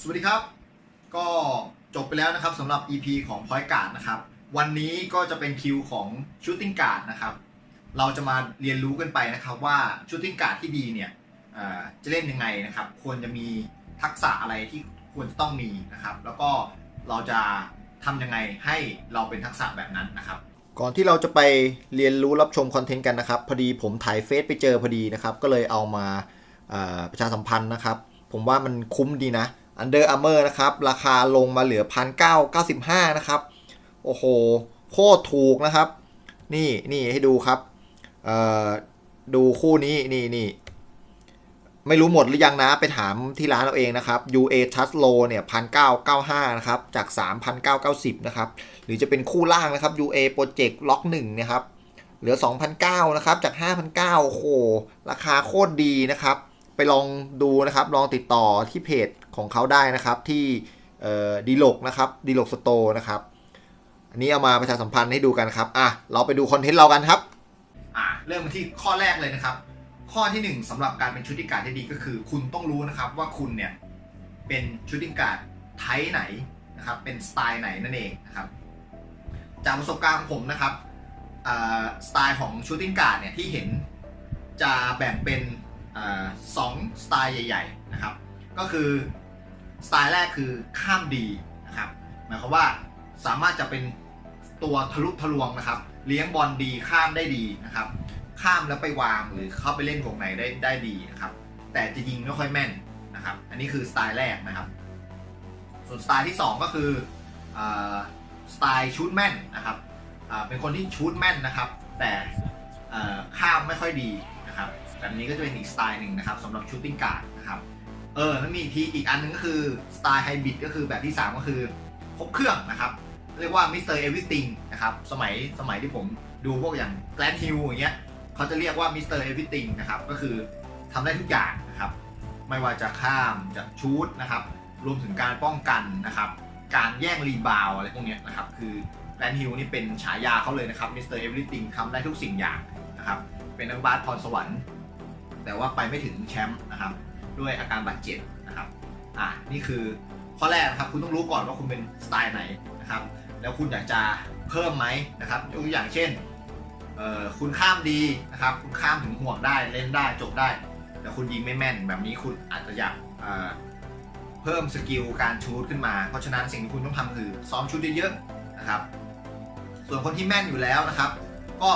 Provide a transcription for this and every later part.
สวัสดีครับ ก็จบไปแล้วนะครับสำหรับ EP ของ Point Guard นะครับ วันนี้ก็จะเป็นคิวของ Shooting Guard นะครับ เราจะมาเรียนรู้กันไปนะครับว่า Shooting Guard ที่ดีเนี่ยจะเล่นยังไงนะครับ ควรจะมีทักษะอะไรที่ควรจะต้องมีนะครับ แล้วก็เราจะทำยังไงให้เราเป็นทักษะแบบนั้นนะครับ ก่อนที่เราจะไปเรียนรู้รับชมคอนเทนต์กันนะครับ พอดีผมถ่ายเฟซไปเจอพอดีนะครับ ก็เลยเอามาประชาสัมพันธ์นะครับ ผมว่ามันคุ้มดีนะ Under Armour นะครับ ราคาลงมาเหลือ 1,995 นะครับ โอ้โห โคตรถูกนะครับ นี่นี่ให้ดูครับ เอ่อ ดูคู่นี้นี่นี่ไม่รู้หมดหรือยังนะ ไปถามที่ร้านเราเองนะครับ UA Touch Low เนี่ย1,995 นะครับ จาก 3,990 นะครับ หรือจะเป็นคู่ล่างนะครับ UA Project Lock 1นะครับ เหลือ 2,009นะครับ จาก 5,009โอ้โห ราคาโคตรดีนะครับ ไปลองดูนะครับ ลองติดต่อที่เพจ ของเขาได้นะครับที่ดีโลกนะครับดีโลกสโตนะครับ อันนี้เอามาประชาสัมพันธ์ให้ดูกันครับอะเราไปดูคอนเทนต์เรากันครับอะเริ่มที่ข้อแรกเลยนะครับ ข้อที่หนึ่งสำหรับการเป็นชุดติ้งการ์ดที่ดีก็คือ คุณต้องรู้นะครับว่าคุณเนี่ยเป็นชุดติ้งการ์ดไทป์ไหนนะครับเป็นสไตล์ไหนนั่นเองนะครับจากประสบการณ์ของผมนะครับสไตล์ของชูตติ้งการ์ดเนี่ยที่เห็นจะแบ่งเป็นอสองสไตล์ใหญ่ ๆนะครับ ก็คือ สไตล์แรกคือข้ามดีนะครับหมายความว่าสามารถจะเป็นตัวทะลุทะลวงนะครับ เลี้ยงบอลดีข้ามได้ดีนะครับ ข้ามแล้วไปวางหรือเข้าไปเล่นวงในได้ได้ดีนะครับ แต่จะยิงไม่ค่อยแม่นนะครับ อันนี้คือสไตล์แรกนะครับ ส่วนสไตล์ที่ 2 ก็คืออสไตล์ชูดแม่นนะครับเป็นคนที่ชูดแม่นนะครับ แต่ข้ามไม่ค่อยดีนะครับแบบนี้ก็จะเป็นอีกสไตล์หนึ่งนะครับสำหรับชูตติ้งการ์ดนะครับ เออแล้วมีอีกทีอีกอันหนึงก็คือสไตล์ไฮบริดก็คือแบบที่ 3 ก็คือครบเครื่องนะครับ เรียกว่ามิสเตอร์เอวิสติงนะครับสมัยสมัยที่ผมดูพวกอย่างแกลนฮิลอย่างเงี้ยเขาจะเรียกว่ามิสเตอร์เอวิสติงนะครับก็คือทำได้ทุกอย่างนะครับ ไม่ว่าจะข้ามจะชูดนะครับ รวมถึงการป้องกันนะครับ การแย่งรีบาวด์อะไรพวกเนี้ยนะครับ คือแกรนฮิลนี่เป็นฉายาเขาเลยนะครับมิสเตอร์เอวอร์ติงทำได้ทุกสิ่งอย่างนะครับ เป็นนักบาสพรสวรรค์ แต่ว่าไปไม่ถึงแชมป์นะครับ ด้วยอาการบาดเจ็บนะครับอะนี่คือข้อแรกนะครับคุณต้องรู้ก่อนว่าคุณเป็นสไตล์ไหนนะครับ แล้วคุณอยากจะเพิ่มไหมนะครับยกตัวอย่างเช่นเอ่อคุณข้ามดีนะครับ คุณข้ามถึงห่วงได้เล่นได้จบได้ แต่คุณยิงไม่แม่น แบบนี้คุณอาจจะอยากเเพิ่มสกิลการชูตขึ้นมา เพราะฉะนั้นสิ่งที่คุณต้องทำคือซ้อมชูตเยอะๆนะครับ ส่วนคนที่แม่นอยู่แล้วนะครับ ก็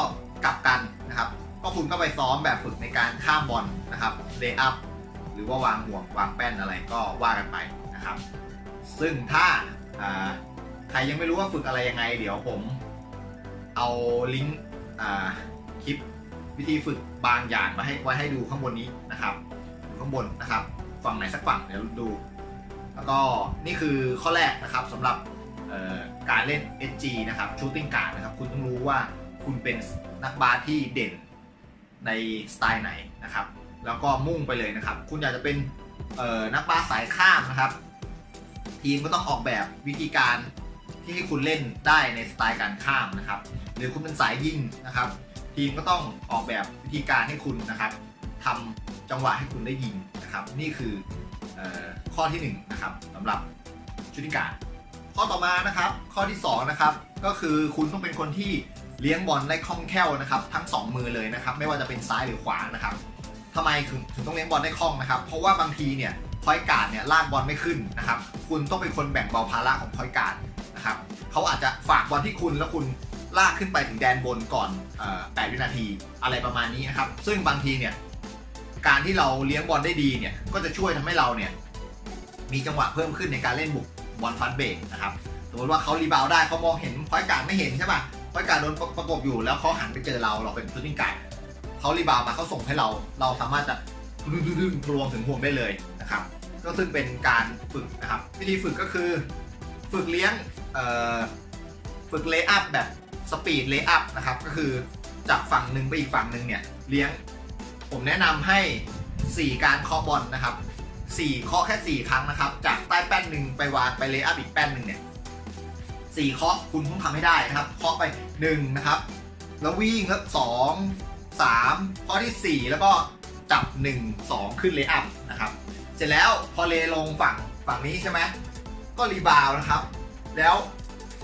กลับกันนะครับ ก็คุณก็ไปซ้อมแบบฝึกในการข้ามบอลนะครับเลย์อัพ รือว่าวางห่วงวางแป้นอะไรก็ว่ากันไปนะครับ ซึ่งถ้าใครยังไม่รู้ว่าฝึกอะไรยังไง เดี๋ยวผมเอาลิงก์คลิปวิธีฝึกบางอย่างมาให้ไว้ให้ดูข้างบนนี้นะครับข้างบนนะครับ ฝั่งไหนสักฝั่งเดี๋ยวดู แล้วก็นี่คือข้อแรกนะครับสำหรับการเล่น SG นะครับ Shooting Guard นะครับ คุณต้องรู้ว่าคุณเป็นนักบาสที่เด่นในสไตล์ไหนนะครับ แล้วก็มุ่งไปเลยนะครับ คุณอยากจะเป็นนักบาสสายข้ามนะครับ ทีมก็ต้องออกแบบวิธีการที่ให้คุณเล่นได้ในสไตล์การข้ามนะครับ หรือคุณเป็นสายยิงนะครับ ทีมก็ต้องออกแบบวิธีการให้คุณนะครับทำจังหวะให้คุณได้ยิงนะครับ นี่คืออข้อที่1นะครับสำหรับชุดนิการข้อต่อมานะครับ ข้อที่2นะครับก็คือคุณต้องเป็นคนที่เลี้ยงบอลได้คล่องแคล่วนะครับ ทั้ง 2 มือเลยนะครับ ไม่ว่าจะเป็นซ้ายหรือขวานะครับ ทำไมถึงถึงต้องเลี้ยงบอลได้คล่องนะครับ เพราะว่าบางทีเนี่ยพอยการ์ดเนี่ยลากบอลไม่ขึ้นนะครับ คุณต้องเป็นคนแบ่งเบาภาระของพอยการ์ดนะครับเขาอาจจะฝากบอลที่คุณแล้วคุณลากขึ้นไปถึงแดนบนก่อนเออ8วินาทีอะไรประมาณนี้นะครับ ซึ่งบางทีเนี่ยการที่เราเลี้ยงบอลได้ดีเนี่ย ก็จะช่วยทำให้เราเนี่ยมีจังหวะเพิ่มขึ้นในการเล่นบุกบอลฟันเบรกนะครับ สมมติว่าเขารีบาวด์ได้เขามองเห็นพอยการดไม่เห็นใช่ป่ะพอยการดโดนประกบอยู่แล้วเขาหันไปเจอเราเราเป็นชูตติ้งการ์ด เขารีบาวด์มาเขาส่งให้เรา เราสามารถจะดึงๆๆรวมถึงห่วงได้เลยนะครับ ก็ซึ่งเป็นการฝึกนะครับ วิธีฝึกก็คือ ฝึกเลี้ยงฝึกเลย์อัพแบบสปีดเลย์อัพนะครับ ก็คือจากฝั่งหนึ่งไปอีกฝั่งหนึ่งเนี่ยเลี้ยง ผมแนะนำให้ 4 การเคาะบอลนะครับ4เคาะแค่ 4 ครั้งนะครับ จากใต้แป้นหนึ่งไปวางไปเลย์อัพอีกแป้นหนึ่งเนี่ยสี่เคาะคุณต้องทำให้ได้นะครับ เคาะไป1นะครับ แล้ววิ่งแล้วสอง สามข้อที่ 4 แล้วก็จับ 1 2 ขึ้นเลย์อัพนะครับ เสร็จแล้วพอเลย์ลงฝั่งฝั่งนี้ใช่ไหมก็รีบาวนะครับ แล้ว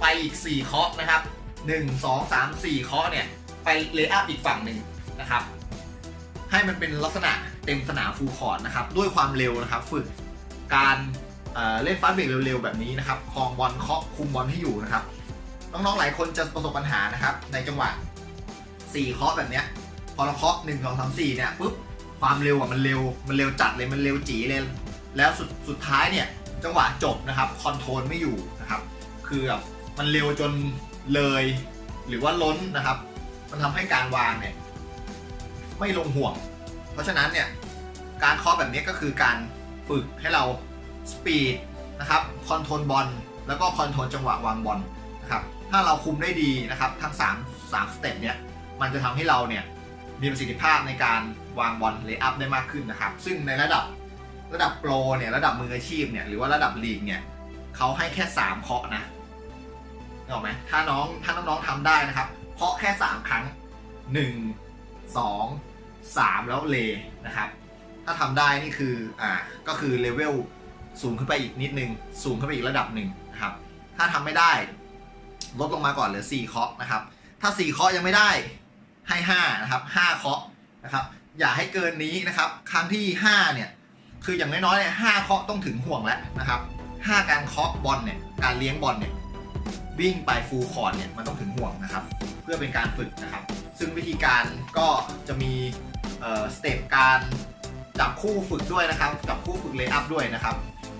ไปอีก 4 เคาะนะครับ 1 2 3 4 เคาะเนี่ย ไปเลย์อัพอีกฝั่งหนึ่งนะครับ ให้มันเป็นลักษณะเต็มสนามฟูลคอร์ดนะครับ ด้วยความเร็วนะครับ ฝึกการเอ่อเล่นฟาสต์เบรกเร็วๆ แบบนี้นะครับคลองบอลเคาะคุมบอลให้อยู่นะครับ น้องๆ หลายคนจะประสบปัญหานะครับ ในจังหวะ4เคาะแบบเนี้ย พอเราเคาะ1 2 3 4เนี่ยปุ๊บความเร็วอะมันเร็วมันเร็วจัดเลยมันเร็วจีเลย แล้วสุดสุดท้ายเนี่ยจังหวะจบนะครับคอนโทรลไม่อยู่นะครับคือแบบมันเร็วจนเลยหรือว่าล้นนะครับ มันทำให้การวางเนี่ยไม่ลงห่วง เพราะฉะนั้นเนี่ยการเคาะแบบนี้ก็คือการฝึกให้เราสปีดนะครับคอนโทรลบอลแล้วก็คอนโทรลจังหวะวางบอลนะครับถ้าเราคุมได้ดีนะครับทั้ง3 3สเต็ปเนี่ยมันจะทำให้เราเนี่ย มีประสิทธิภาพในการวางบอลเลย์อัพได้มากขึ้นนะครับ ซึ่งในระดับระดับโปรเนี่ยระดับมืออาชีพเนี่ยหรือว่าระดับลีกเนี่ยเขาให้แค่ 3 เคาะนะนึกออไหมถ้าน้องถ้าน้องๆทำได้นะครับเคาะแค่ 3 ครั้ง 1 2 3 แล้วเลนะครับ ถ้าทำได้นี่คืออ่าก็คือเลเวลสูงขึ้นไปอีกนิดนึง สูงขึ้นไปอีกระดับหนึ่งนะครับ ถ้าทำไม่ได้ ลดลงมาก่อนเหลือ 4 เคาะนะครับ ถ้า 4 เคาะยังไม่ได้ ให้5นะครับ5เคาะนะครับอย่าให้เกินนี้นะครับ ครั้งที่ 5 เนี่ย คืออย่างน้อยๆเนี่ย5เคาะต้องถึงห่วงแล้วนะครับ5การเคาะบอลเนี่ยการเลี้ยงบอลเนี่ยวิ่งไปฟูลคอร์ดเนี่ยมันต้องถึงห่วงนะครับ เพื่อเป็นการฝึกนะครับ ซึ่งวิธีการก็จะมีสเต็ปการจับคู่ฝึกด้วยนะครับจับคู่ฝึกเลย์อัพด้วยนะครับ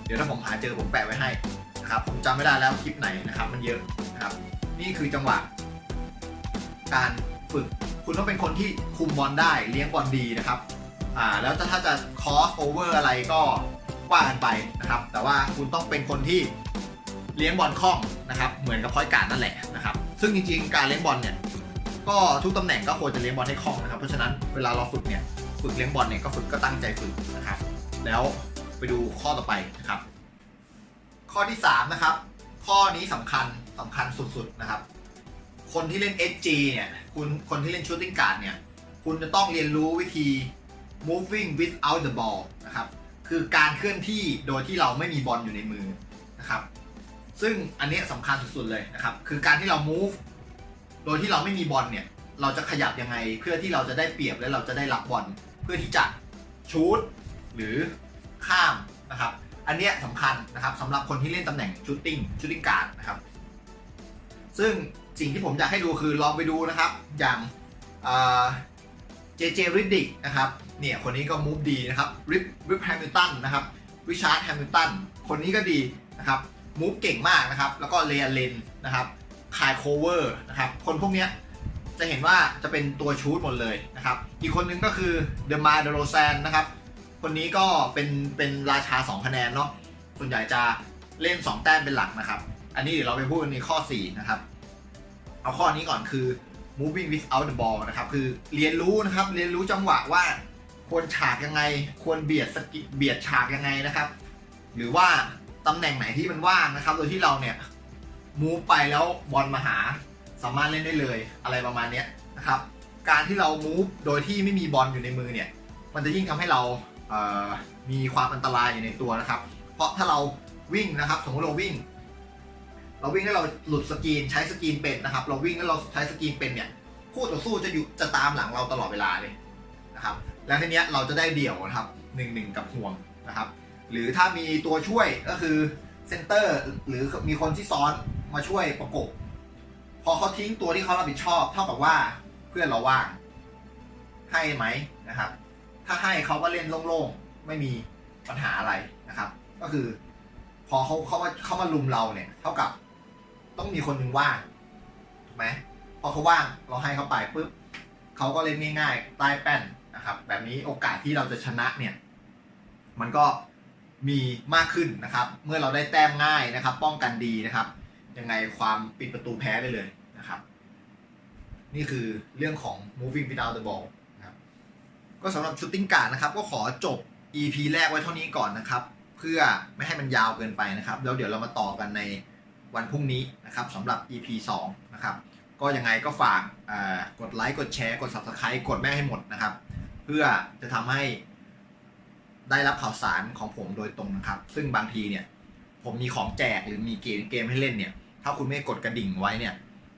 เดี๋ยวถ้าผมหาเจอผมแปะไว้ให้นะครับ ผมจำไม่ได้แล้วคลิปไหนนะครับ มันเยอะนะครับ นี่คือจังหวะ การฝึก คุณต้องเป็นคนที่คุมบอลได้เลี้ยงบอลดีนะครับอ่าแล้วถ้าจะ cross over อะไรก็ว่ากันไปนะครับ แต่ว่าคุณต้องเป็นคนที่เลี้ยงบอลคล่องนะครับ เหมือนกับพอยการ์ดนั่นแหละนะครับ ซึ่งจริงๆ การเลี้ยงบอลเนี่ยก็ทุกตำแหน่งก็ควรจะเลี้ยงบอลให้คล่องนะครับ เพราะฉะนั้นเวลาเราฝึกเนี่ยฝึกเลี้ยงบอลเนี่ยก็ฝึกก็ตั้งใจฝึกนะครับ แล้วไปดูข้อต่อไปนะครับ ข้อที่3นะครับ ข้อนี้สำคัญสำคัญสุดๆนะครับ คนที่เล่น SG เนี่ยคุณคนที่เล่น shooting guard เนี่ยคุณจะต้องเรียนรู้วิธี moving without the ball นะครับคือการเคลื่อนที่โดยที่เราไม่มีบอลอยู่ในมือนะครับซึ่งอันนี้สำคัญสุดๆเลยนะครับคือการที่เรา move โดยที่เราไม่มีบอลเนี่ยเราจะขยับยังไงเพื่อที่เราจะได้เปรียบและเราจะได้รับบอลเพื่อที่จะชูตหรือข้ามนะครับอันนี้สำคัญนะครับสำหรับคนที่เล่นตำแหน่งชูตติ้งชูตติ้งการ์ดนะครับซึ่ง สิ่งที่ผมอยากให้ดูคือลองไปดูนะครับ อย่างเจเจริดดิกนะครับเนี่ยคนนี้ก็มูฟดีนะครับริปริปแฮมิลตันนะครับริชาร์ดแฮมิลตันคนนี้ก็ดีนะครับมูฟเก่งมากนะครับ แล้วก็เลียเลนนะครับคายโคเวอร์นะครับคนพวกนี้จะเห็นว่าจะเป็นตัวชูตหมดเลยนะครับ อีกคนนึงก็คือเดมาเดโรแซนนะครับ คนนี้ก็เป็นเป็นราชา 2 คะแนนเนาะส่วนใหญ่จะเล่น 2 แต้มเป็นหลักนะครับ อันนี้เดี๋ยวเราไปพูดในข้อ 4 นะครับ เอาข้อนี้ก่อนคือ moving without the ball นะครับคือเรียนรู้นะครับเรียนรู้จังหวะว่าควรฉากยังไง ควรเบียดสกิเบียดฉากยังไงนะครับ หรือว่าตำแหน่งไหนที่มันว่างนะครับ โดยที่เราเนี่ย move ไปแล้วบอลมาหาสามารถเล่นได้เลยอะไรประมาณนี้นะครับ การที่เรา move โดยที่ไม่มีบอลอยู่ในมือเนี่ย มันจะยิ่งทำให้เราเอ่อมีความอันตรายอยู่ในตัวนะครับ เพราะถ้าเราวิ่งนะครับ สมมติเราวิ่ง เราวิ่งแล้วเราหลุดสกรีนใช้สกรีนเป็นนะครับ เราวิ่งแล้วเราใช้สกรีนเป็นเนี่ยคู่ต่อสู้จะอยู่จะตามหลังเราตลอดเวลาเลยนะครับ แล้วทีเนี้ยเราจะได้เดี่ยวนะครับหนึ่งหนึ่งกับห่วงนะครับ หรือถ้ามีตัวช่วยก็คือเซนเตอร์หรือมีคนที่ซ้อนมาช่วยประกบพอเขาทิ้งตัวที่เขารับผิดชอบ เท่ากับว่าเพื่อนเราว่างให้ไหมนะครับ ถ้าให้เขาก็เล่นโล่งๆ ไม่มีปัญหาอะไรนะครับ ก็คือ พอเขาเขามาเขามาลุมเราเนี่ย เท่ากับ ต้องมีคนหนึ่งว่างถูกไหมพอเขาว่างเราให้เขาไปปุ๊บเขาก็เล่นง่ายๆใต้แป้นนะครับ แบบนี้โอกาสที่เราจะชนะเนี่ย มันก็มีมากขึ้นนะครับ เมื่อเราได้แต้มง่ายนะครับ ป้องกันดีนะครับ ยังไงความปิดประตูแพ้ได้เลยนะครับ นี่คือเรื่องของ moving without the ball นะครับก็สำหรับชุดติ้งการ์ดนะครับ ก็ขอจบ EP แรกไว้เท่านี้ก่อนนะครับ เพื่อไม่ให้มันยาวเกินไปนะครับ แล้วเดี๋ยวเรามาต่อกันใน วันพรุ่งนี้นะครับสำหรับ EP 2 นะครับ ก็ยังไงก็ฝากกดไลค์กดแชร์กด Subscribe กดแม่ให้หมดนะครับ เพื่อจะทำให้ได้รับข่าวสารของผมโดยตรงนะครับ ซึ่งบางทีเนี่ย ผมมีของแจกหรือมีเกมเกมให้เล่นเนี่ย ถ้าคุณไม่กดกระดิ่งไว้เนี่ย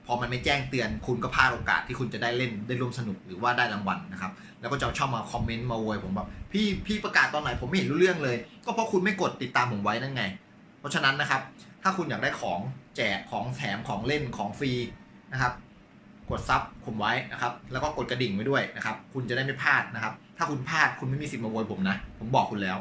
พอมันไม่แจ้งเตือนคุณก็พลาดโอกาสที่คุณจะได้เล่นได้ร่วมสนุกหรือว่าได้รางวัลนะครับ แล้วก็จะชอบมาคอมเมนต์มาโวยผมแบบพี่พี่ประกาศตอนไหนผมไม่เห็นรู้เรื่องเลย ก็เพราะคุณไม่กดติดตามผมไว้นั่นไง เพราะฉะนั้นนะครับ ถ้าคุณอยากได้ของแจกของแถมของเล่นของฟรีนะครับ กดซับผมไว้นะครับ แล้วก็กดกระดิ่งไว้ด้วยนะครับ คุณจะได้ไม่พลาดนะครับ ถ้าคุณพลาดคุณไม่มีสิทธิ์มาโวยผมนะ ผมบอกคุณแล้ว